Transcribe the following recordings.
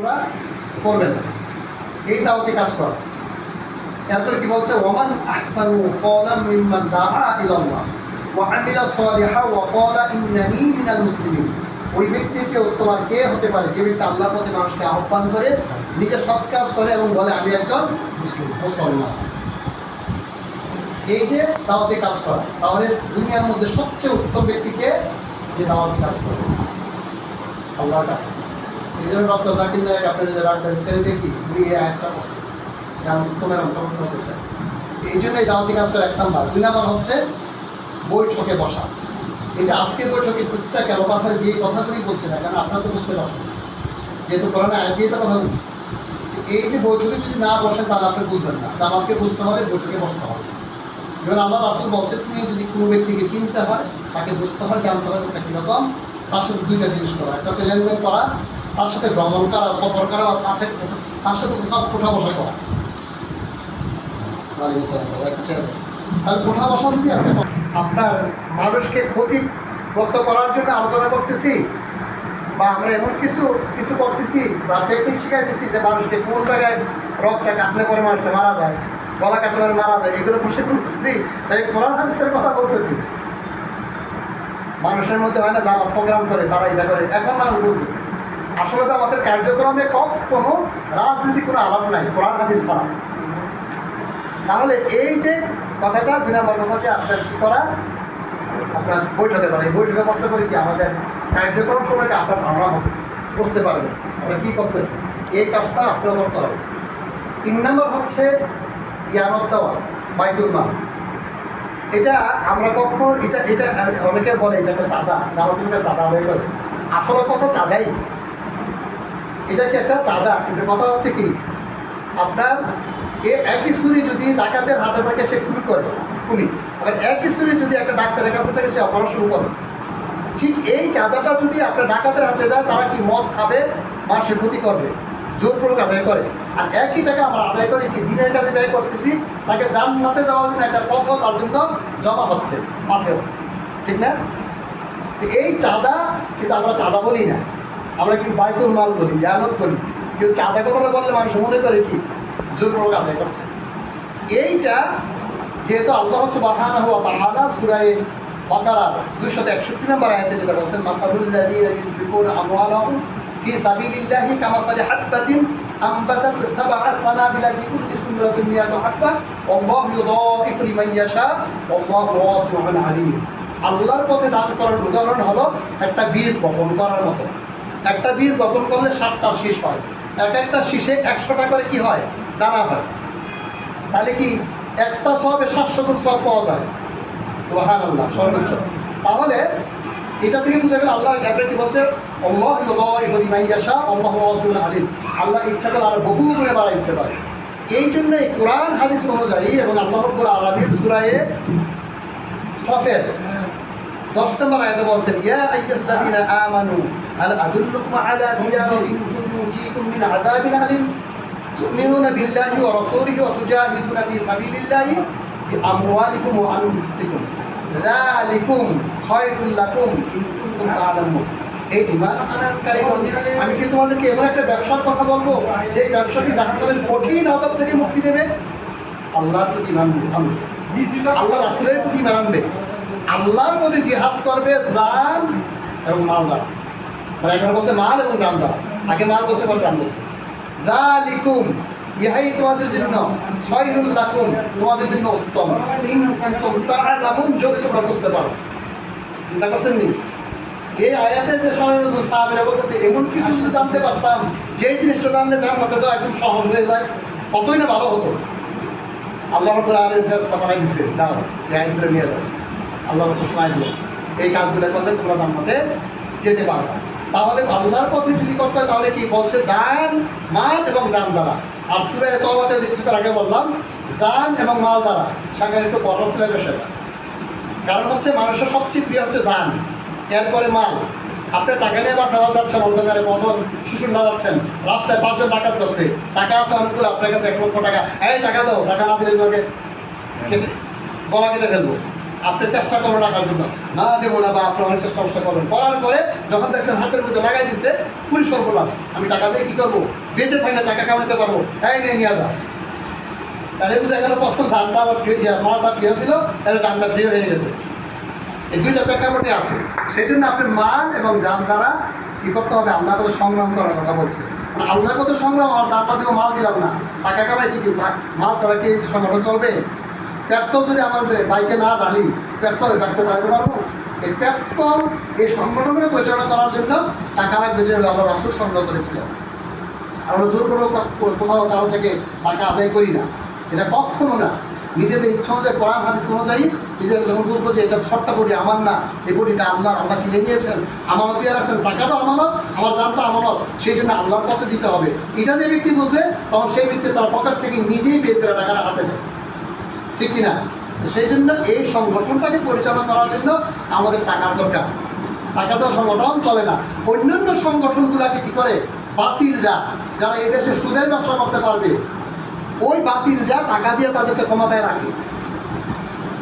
ওরা করবে না। এই দাওয়াতি কাজ কি বলছে, ওমান আহসানু মিম্মান দাআ ওয়া আমিলা ওয়া ক্বালা ইন্নানি মিনাল মুসলিমিন। ওই উত্তম আর কে হতে পারে, যে ব্যক্তি আল্লাহর প্রতি মানুষকে আহ্বান করে, নিজে সৎ কাজ করে এবং বলে, আমি একজন মুসলিম, মুসলমান। এই যে দাওয়াতে কাজ করা, তাহলে দুনিয়ার মধ্যে সবচেয়ে উত্তম ব্যক্তিকে যে দাওয়াতি কাজ করে? আল্লাহর কাছে। এই জন্য জাকির নায়ক রাখবেন ছেড়ে দেখি অন্তর্ভুক্ত হতে চায় এই জন্য এই দাওয়াতি এক নাম্বার। দুই নাম্বার হচ্ছে বৈঠকে বসা। এই যে আজকে বৈঠকে টুকটা কেন মাথায় যে কথাগুলি বলছে না কেন আপনারা তো বুঝতে পারছেন। যেহেতু কোরআনে আয় দিয়ে তো কথা বলছি এই যে বৈঠকে যদি না বসেন তাহলে আপনি বুঝবেন না। জামাতকে বুঝতে হলে বৈঠকে বসতে হবে। এবার আল্লাহ রাসুল বলছে তুমি যদি কোনো ব্যক্তিকে চিনতে হয়, তাকে বুঝতে হয়, জানতে হয় ওটা কীরকম? তার সাথে দুইটা জিনিস করা। একটা হচ্ছে লেনদেন করা তার সাথে ভ্রমণ করা সফর করা বা তার থেকে তার সাথে কোথাও কোঠা বসা করা। তাহলে কোঠা বসা যদি আপনি আপনার মানুষকে ক্ষতিগ্রস্ত করার জন্য আলোচনা করতেছি বা আমরা এমন কিছু কিছু করতেছি বা টেকনিক শিখাইতেছি যে মানুষকে কোন জায়গায় রক্তটা কাটলে পরে মানুষটা মারা যায়, গলা কাটলে পরে মারা যায়, এগুলো প্রশিক্ষণ করতেছি তাই কোরআন হাদিসের কথা বলতেছি। মানুষের মধ্যে হয় না জামাত প্রোগ্রাম করে, তারা এটা করে, এখন মানুষ বুঝতেছে। আসলে তো আমাদের কার্যক্রমে কখনো রাজনীতি, কোনো আলাপ নাই, কোরআন, হাদিস ছাড়া। তাহলে এই যে কথাটা বিনা কথা আপনার কী করা? আপনার বৈঠকে পারে এই বৈঠকে বসতে পারে কি আমাদের কার্যক্রম সময়টা আপনার ধারণা হবে, বুঝতে পারবেন। আমরা কী করতেছি? এই কাজটা আপনার করতে হবে। তিন নম্বর হচ্ছে ইয়ানত দেওয়া, বাইতুল মাল। এটা আমরা কখনো, এটা এটা অনেকে বলে, এটা একটা চাঁদা, জামাতুলকে চাঁদা আদায় করে আসলে কথা চাঁদাই। এটা কি একটা চাঁদা? কিন্তু কথা হচ্ছে কি, আপনার এ একই ছুরি যদি ডাকাতের হাতে থাকে, সে খুন করে, খুনি। আর একই ছুরি যদি একটা ডাক্তারের কাছে থাকে, সে অপারেশন শুরু করে। ঠিক এই চাঁদাটা যদি আপনার ডাকাতের হাতে যায়, তারা কি মদ খাবে মানুষের ক্ষতি করবে? জোরপূর্বক আদায় করে। আর একই টাকা আমরা আদায় করি কি দিনের কাজে ব্যয় করতেছি, তাকে জান্নাতে যাওয়ার জন্য একটা পথ তার জন্য জমা হচ্ছে মাঠেও ঠিক না? এই চাঁদা, কিন্তু আমরা চাঁদা বলি না। আমরা কিন্তু বাইতুল মাল বলি ইয়ানত বলি। কিন্তু চাঁদা কথাটা বললে মানুষ মনে করে কি? জোরপূর্বক আদায় করছে। এইটা যেহেতু আল্লাহ সুবাহান হুয়া তাআলা সূরায়ে বাকারার 261 নম্বর আয়াতে যেটা বলছেন মাসালুল্লাযীনা ইউনফিকুনা আমওয়ালাহুম ফি সাবিলিল্লাহি কামাসালি হাববাতিন আনবাতাত সাবআ সানাবিলা ফি কুল্লি সুমরাতিন মিয়াতু হাব্বা ওয়াল্লাহু ইউদাইফু লিমান ইয়াশা ওয়াল্লাহু ওয়াসিউন আলীম। আল্লাহর পথে দান করার উদাহরণ হলো একটা বীজ বপন করার মতো। একটা বীজ বপন করলে সাতটা শীষ হয়। এক একটা শীষে একশোটা করে কি হয়? দানা হয়। তাহলে কি একটা সবে সাতশো গুণ সব পাওয়া যায়? সোহান আল্লাহ সর্বোচ্চ। তাহলে এটা থেকে বুঝা গেল আল্লাহ কি বলছে? অল্লাহ ইমাইয়াশা অল্লাহ ওয়াসিউল আলিম আল্লাহ ইচ্ছা করে আরও বহু গুণে বাড়াই দিতে পারে। এই জন্য কোরআন, হাদিস অনুযায়ী এবং আল্লাহ আলমীর সুরায়ে সফের দশ নম্বর আয়াতে বলছেন, ইয়া আইয়ুহাল্লাযীনা আমানু, হাল আদুল্লুকুম আলা তিজারাতিন তুনজিকুম মিন আযাবিন আলিম? তুমিনুনা বিল্লাহি ওয়া রাসূলিহি ওয়া তুজাহিদুনা ফি সাবিলিল্লাহি বিআমওয়ালিকুম ওয়া আনফুসিকুম। যালিকুম খায়রুল লাকুম ইন কুনতুম তা'লামুন। এই ইমান আনার আমি কি তোমাদেরকে এমন একটা ব্যবসার কথা বলব, যে এই ব্যবসাটি জাহান্নামের কঠিন আজাব থেকে মুক্তি দেবে? আল্লাহর প্রতি ইমান আনবে। আল্লাহ রাসূলের প্রতি ইমান আনবে। আল্লাহর মধ্যে জিহাদ করবে জান এবং মাল দ্বারা। মানে এখানে বলছে মাল এবং জান দ্বারা। আগে মাল বলছে, পরে জান বলছে। যালিকুম ইহাই তোমাদের জন্য খয়রুল লাকুম, তোমাদের জন্য উত্তম। কুনতুম তাআলামুন, যদি তোমরা বুঝতে পারো। চিন্তা করছেন নি? এই আয়াতে যে সাহাবীরা বলতেছে, এমন কিছু যদি জানতে পারতাম যে জিনিসটা জানলে জান্নাতে যাওয়া একদম সহজ হয়ে যায়, কতই না ভালো হতো। আল্লাহ রব্বুল আলামিন ফেরেশতা পাঠাই দিছে, যাও আয়াতগুলো নিয়ে যাও। আল্লাহ রাসূল শোনাই এই কাজগুলো করলে তোমরা জান্নাতে যেতে পারবে। তাহলে আল্লাহর পথে যদি করতে হয়, তাহলে কি? বলছে, জান, মাল এবং জান দ্বারা। আর সুরে তবাতে কিছুক্ষণ আগে বললাম, জান এবং মাল দ্বারা। সেখানে একটু বড় বিষয়টা কারণ হচ্ছে, মানুষের সবচেয়ে প্রিয় হচ্ছে জান। এরপরে মাল। আপনি টাকা নিয়ে বা নেওয়া যাচ্ছেন অন্ধকারে পথ শিশুর না যাচ্ছেন। রাস্তায় পাঁচজন টাকার ধরছে। টাকা আছে অনেকগুলো, আপনার কাছে এক লক্ষ টাকা। এই, টাকা দাও, টাকা না দিলে তোমাকে গলা কেটে ফেলব। আপনি চেষ্টা করবেন রাখার জন্য। না দেবো না বা আপনি অনেক চেষ্টা চেষ্টা করবেন। করার পরে যখন দেখছেন হাতের মধ্যে লাগাই দিচ্ছে পুলিশ করলাম। আমি টাকা দিয়ে কী করব? বেঁচে থাকলে টাকা কামাতে পারব? তাই নিয়ে নিয়ে যাও। তাহলে বুঝে গেল প্রথম ধানটা আমার প্রিয় মালটা প্রিয় ছিল, তাহলে ধানটা প্রিয় হয়ে গেছে। এই দুইটা প্রেক্ষাপটে আছে। সেই জন্য আপনার মান এবং জান দ্বারা কী করতে হবে? আল্লাহর কথা সংগ্রাম করার কথা বলছে। মানে আল্লাহর কথা সংগ্রাম আর জানটা দিয়ে মাল দিলাম না। টাকা কামাই ঠিকই মাল ছাড়া কি সংগঠন চলবে? পেট্রোল যদি আমার বাইকে না ঢালি, পেট্রোল বাইকটা চালাতে পারব। এই পেট্রোল এই সংগঠনকে পরিচালনা করার জন্য টাকা লাগবে যে আল্লাহ রাসুল সংগ্রহ করেছিলেন। আমরা জোর করে কোথাও কারও থেকে টাকা আদায় করি না। এটা কখনো না। নিজেদের ইচ্ছা অনুযায়ী, কোরআন, হাদিস অনুযায়ী নিজের যখন বুঝব যে এটা সবটা বডি আমার না, এই বডিটা আল্লাহ আল্লাহ কিনে নিয়েছেন আমানত দিয়ে রাখছেন টাকাটা আমানত, আমার জানটা আমানত, সেই জন্য আল্লাহর পথে দিতে হবে। এটা যে ব্যক্তি বুঝবে, তখন সেই ব্যক্তি তার পকেট থেকে নিজেই বের করে টাকাটা হাতে দেয় ঠিক কিনা? সেই জন্য এই সংগঠনটাকে পরিচালনা করার জন্য আমাদের টাকার দরকার। টাকা ছাড়া সংগঠন চলে না। অন্যান্য সংগঠনগুলোকে কি করে? বাতিলরা, যারা এদেশে সুদের ব্যবসা করতে পারবে, ওই বাতিলরা টাকা দিয়ে তাদেরকে ক্ষমতায় রাখে।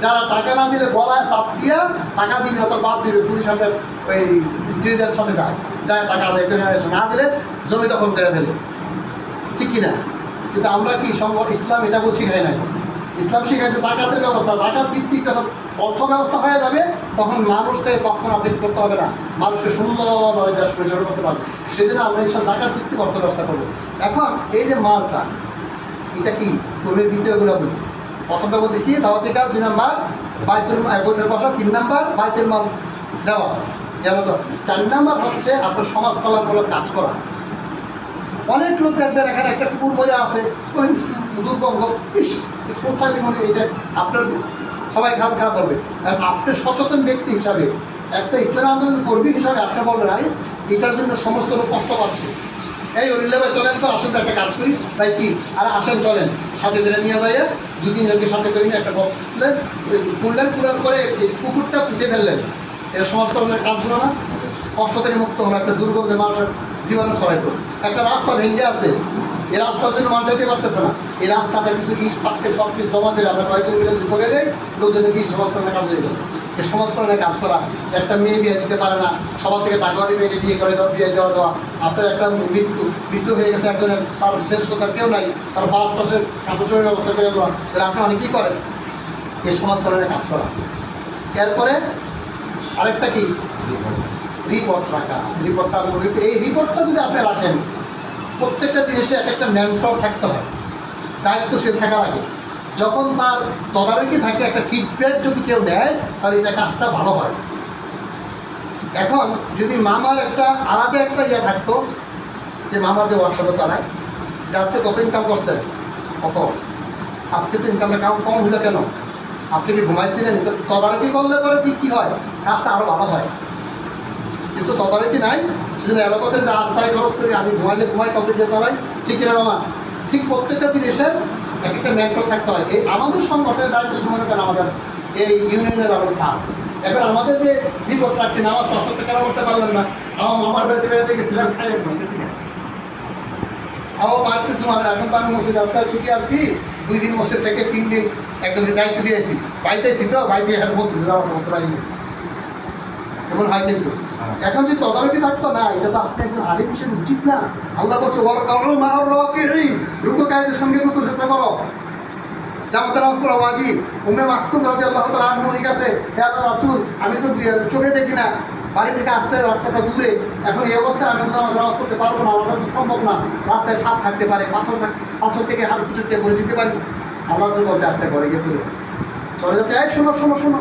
যারা টাকা না দিলে গলায় চাপ দিয়া টাকা দিবে না তোর বাদ দিবে, পুলিশ আপনার ওই জুইদের সাথে যায়। যায় টাকা আসে না দিলে জমি দখল করে ফেলে। ঠিক কিনা? কিন্তু আমরা কি সংগঠন ইসলাম এটা বলে শিখাই নাই? ইসলাম শিখাইছে জাকাতের ব্যবস্থা জাকাত ভিত্তিক যখন অর্থ ব্যবস্থা হয়ে যাবে, তখন মানুষ থেকে কখনো আপডেট করতে হবে না। মানুষকে সুন্দরভাবে দেশ পরিচালনা করতে পারবে। জন্য আমরা এইসব জাকাত ভিত্তিক অর্থ ব্যবস্থা করব। এখন এই যে মালটা, এটা কি? তুমি দ্বিতীয়গুলো বলি? প্রথমটা বলছে কি? দাওয়াতি কাজ, দুই নাম্বার, বাইতুল বইটের বসা তিন নাম্বার, বাইতুল মাল দেওয়া। যেন তো? চার নাম্বার হচ্ছে আপনার সমাজ কল্যাণমূলক কাজ করা। অনেক লোক দেখবেন এখানে একটা কুকুর মরে আছে। ওই দুর্গন্ধ ইস কোথায় দেখুন এটা? আপনার সবাই খারাপ খারাপ বলবে। আর আপনি সচেতন ব্যক্তি হিসাবে, একটা ইসলাম আন্দোলন কর্মী হিসাবে আপনি বলবেন, আরে, এটার জন্য সমস্ত লোক কষ্ট পাচ্ছে। এই অলিল্লা ভাই, চলেন তো, আসেন একটা কাজ করি। ভাই, কি? আর, আসেন, চলেন। সাথে করে নিয়ে যাইয়া দু তিনজনকে সাথে করে নিয়ে একটা তুললেন কুললেন কুলার করে কুকুরটা পিঠে ফেললেন। এটা সমাজকরণের কাজগুলো না। কষ্ট থেকে মুক্ত হলো একটা দুর্গন্ধে মানুষের জীবনে ছড়াইতো একটা রাস্তা ভেঙে আছে। এই রাস্তার জন্য মানুষ যেতে পারতেছে না। এই রাস্তাটা কিছু ইট পাটকে সব কিছু জমা দিলে আমরা কয়েকজন মিলে করে দেয় লোকজনে কি সমাজকরণের কাজ হয়ে যাবে? এই সমাজকরণের কাজ করা, একটা মেয়ে বিয়ে দিতে পারে না, সবার থেকে টাকা মেয়েকে বিয়ে করে দেওয়া, বিয়ে দেওয়া দেওয়া। আপনার একটা মৃত্যু মৃত্যু হয়ে গেছে একজনের, তার শেষ তার কেউ নাই, তার পাঁচ মাসের কাপড় চোরের ব্যবস্থা করে দেওয়া। তাহলে আপনি অনেক কী করেন। এই সমাজকরণের কাজ করা। এরপরে আরেকটা কি? রিপোর্ট রাখা রিপোর্টটা আমি বলেছি এই রিপোর্টটা যদি আপনি রাখেন, প্রত্যেকটা জিনিসে এক একটা ম্যানটর থাকতে হয়, দায়িত্বশীল থাকা লাগে যখন তার তদারকি থাকে, একটা ফিডব্যাক যদি কেউ নেয়, তাহলে এটা কাজটা ভালো হয়। এখন যদি মামার একটা আলাদা একটা ইয়ে থাকতো, যে মামার যে ওয়ার্কশপে চালায়, যে আজকে কত ইনকাম করছেন? কত? আজকে তো ইনকামটা কম কম হলো কেন? আপনি কি ঘুমাইছিলেন? তদারকি করলে পরে কি, কী হয়? কাজটা আরও ভালো হয়। কিন্তু তদারকি নাই, সেজন্য এলাকাতে যা রাস্তায় খরচ করি আমি ঘুমাইলে ঘুমাই কবে দিয়ে চালাই। ঠিক কিনা মামা ঠিক প্রত্যেকটা জিনিসের এক একটা ম্যান্টর থাকতে হয়। এই আমাদের সংগঠনের দায়িত্ব মনে করেন আমাদের, এই ইউনিয়নের স্যার এখন আমাদের যে রিপোর্ট রাখছি নামাজ পাঁচ সপ্তাহ কেন করতে পারলেন না। আমার মামার বাড়িতে বেড়াতে গেছিলাম খাই গেছি আমার বাড়িতে এখন তো আমি মসজিদ আজকাল ছুটি আছি দুই দিন মসজিদ থেকে তিন দিন একজনকে দায়িত্ব দিয়েছি। বাড়িতে এসি তো বাড়িতে এখন মসজিদে যাওয়া করতে পারিনি এমন হয় কিন্তু। এখন যদি তদারকি থাকতো না, এটা তো আপনি একজন আলিম হিসেবে উচিত না। আল্লাহ বলছে ওর কারণ মা রকে কায়দের সঙ্গে রুকু চেষ্টা করো। জামাতের রাসুল আওয়াজি উমে মাহতুম রাজি আল্লাহ তালা আনমনিক আছে হে আল্লাহ রাসুল, আমি তো চোখে দেখি না, বাড়ি থেকে আসতে রাস্তাটা দূরে, এখন এই অবস্থায় আমি তো আমাদের নামাজ করতে পারব না আমাদের তো সম্ভব না, রাস্তায় সাপ থাকতে পারে, পাথর পাথর থেকে হাত কিছু দিয়ে করে দিতে পারি। আল্লাহ বলছে আচ্ছা ঘরে গিয়ে চলে যাচ্ছে, এই শোনো শোনো শোনো।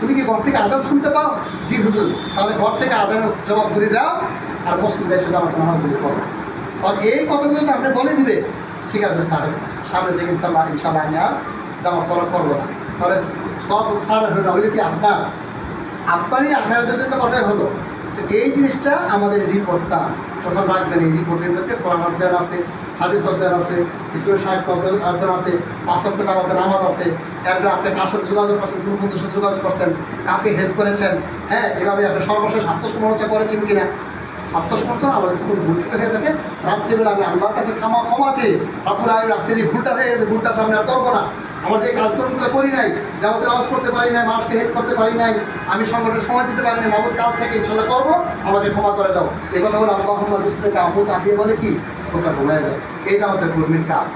তুমি কি ঘর থেকে আজান শুনতে পাও? জি, হুজুর। তাহলে ঘর থেকে আজানের জবাব করে দাও আর মসজিদে এসে জামাতে বলে করো আর এই কথাগুলো আপনি বলে দিবে? ঠিক আছে, স্যার। সামনে থেকে ইনশাল্লাহ ইনশাল্লাহ আমি আর জামা তলব করব না। তাহলে সব স্যার হলো না হইলে কি আপনার? আপনারই জন্য কথাই হলো। তো এই জিনিসটা আমাদের রিপোর্টটা, তখন রাখবেন এই রিপোর্টের মধ্যে কোরআন অধ্যয়ন আছে, হাদিস অধ্যয়ন আছে ইসলামের সাহিত্য অধ্যয়ন আছে, পাঁচ সপ্তাহ আমাদের নামাজ আছে তারপরে আপনি কার সাথে যোগাযোগ করছেন, কোন বন্ধুর সাথে যোগাযোগ করছেন, কাকে হেল্প করেছেন হ্যাঁ এভাবে আপনি সর্বশেষ আত্মসমালোচনা করেছেন কিনা আত্মসমর্পণ, আমার কোনো ভুল ত্রুটি হয়ে থাকে রাত্রিবেলা আমি আল্লাহর কাছে ক্ষমা ক্ষমা চেয়ে আপনার আমি আজকে যে ভুলটা হয়ে গেছে ভুলটা সামনে আর করব না। আমার যে কাজকর্মগুলো করি নাই যাবতে আওয়াজ করতে পারি নাই, মানুষকে হেল্প করতে পারি নাই, আমি সংগঠনের সময় দিতে পারি নাই মামুর কাল থেকে ইনশাল্লাহ করব, আমাকে ক্ষমা করে দাও। এ কথা বলে আল্লাহ বিস্তারিত আহমদ আহিয়ে বলে কি? ওটা ঘুমায় যায়। এই যে আমাদের কর্মীর কাজ।